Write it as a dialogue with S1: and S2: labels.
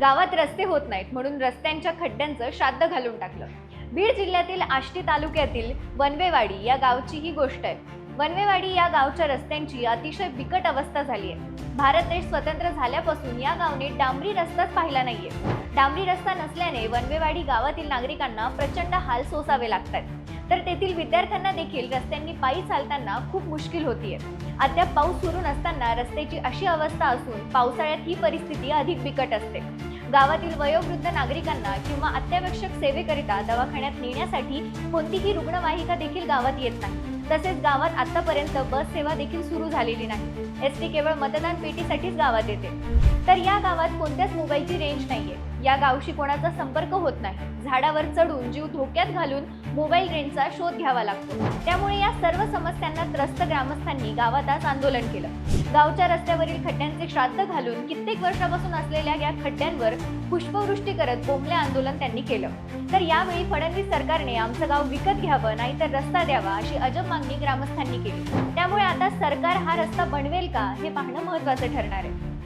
S1: गावात रस्ते होत नाहीत म्हणून रस्त्यांच्या खड्ड्यांचं श्राद्ध घालून टाकलं. बीड जिल्ह्यातील आष्टी तालुक्यातील वनवेवाडी या गावची ही गोष्ट आहे. वनवेवाडी या गावच्या रस्त्यांची अतिशय बिकट अवस्था झाली आहे. भारत देश स्वतंत्र झाल्यापासून या गावने डांबरी रस्ताच पाहिला नाहीये. डांबरी रस्ता नसल्याने वनवेवाडी गावातील नागरिकांना प्रचंड हाल सोसावे लागतात. तर तेथील विद्यार्थ्यांना देखील रस्त्यांनी पायी चालताना खूप मुश्किल होतीये. अद्याप पाऊस सुरू नसताना रस्त्याची अशी अवस्था असून पावसाळ्यात ही परिस्थिती अधिक बिकट असते. गावातील वयोवृद्ध नागरिकांना किंवा अत्यावश्यक सेवेकरिता दवाखान्यात नेण्यासाठी कोणतीही रुग्णवाहिका देखील गावात येत नाही. तसेच गावात आतापर्यंत बस सेवा देखील सुरू झालेली नाही. एस टी केवळ मतदान पेटीसाठीच गावात येते. तर या गावात कोणत्याच मोबाईलची रेंज नाहीये. या गावशी कोणाचा संपर्क होत नाही. झाडावर चढून जीव धोक्यात घालून मोबाईल रेंजचा शोध घ्यावा लागतो. त्यामुळे या सर्व समस्यांना त्रस्त ग्रामस्थांनी गावात आज आंदोलन केलं. गावच्या रस्त्यावरील खड्ड्यांचे श्राद्ध घालून कित्येक वर्षापासून असलेल्या या खड्ड्यांवर पुष्पवृष्टी करत बोंबले आंदोलन त्यांनी केलं. तर यावेळी फडणवीस सरकारने आमचं गाव विकत घ्यावं नाहीतर रस्ता द्यावा अशी अजब मागणी ग्रामस्थांनी केली. त्यामुळे आता सरकार हा रस्ता बनवेल का हे पाहणं महत्वाचं ठरणार आहे.